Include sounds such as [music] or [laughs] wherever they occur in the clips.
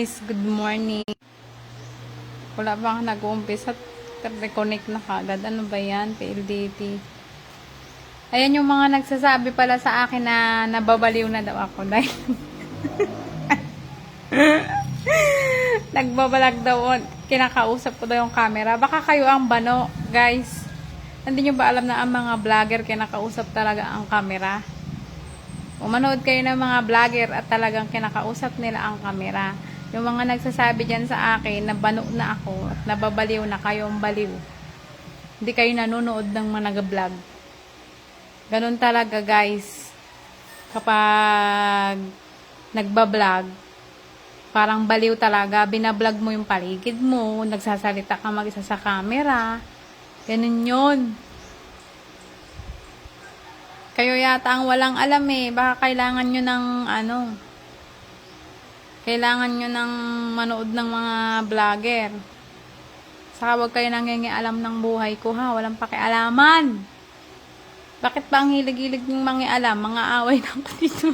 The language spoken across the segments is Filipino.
guys, good morning. Wala bang nag-uumpisa? Reconnect na kagad. Ano ba yan? PLDT. Ayan yung mga nagsasabi pala sa akin na nababaliw na daw ako. Dahil [laughs] nagbabalag daw. Kinakausap ko daw yung camera. Baka kayo ang bano, guys. Hindi nyo ba alam na ang mga vlogger kinakausap talaga ang camera? Umanood kayo ng mga vlogger at talagang kinakausap nila ang kamera. Yung mga nagsasabi dyan sa akin na bano na ako at nababaliw na kayong baliw. Hindi kayo nanonood ng mga nag-vlog. Ganun talaga guys. Kapag nagbablog, parang baliw talaga. Binablog mo yung paligid mo, nagsasalita ka mag-isa sa camera. Ganun yun. Kayo yata ang walang alam eh. Baka kailangan nyo ng ano. Kailangan nyo ng manood ng mga vlogger. Saka huwag kayo nangingialam ng buhay ko ha. Walang pakialaman. Bakit ba ang hilig-hilig ng mangialam? Mga away [laughs] ng dito.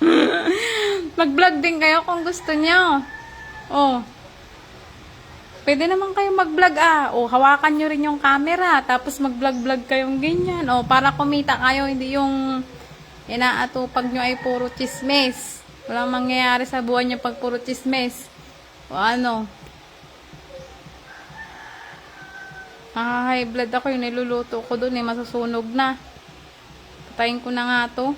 [laughs] Mag-vlog din kayo kung gusto nyo. Oh. Pwede naman kayo mag-vlog ah. O, hawakan nyo rin yung camera. Tapos mag-vlog-vlog kayong ganyan. O, para kumita kayo. Hindi yung inaatupag nyo ay puro chismes. Walang mangyayari sa buhay nyo pag puro chismes. O ano. Ah, high blood ako. Yung niluluto ko dun eh. Masusunog na. Patayin ko na nga to.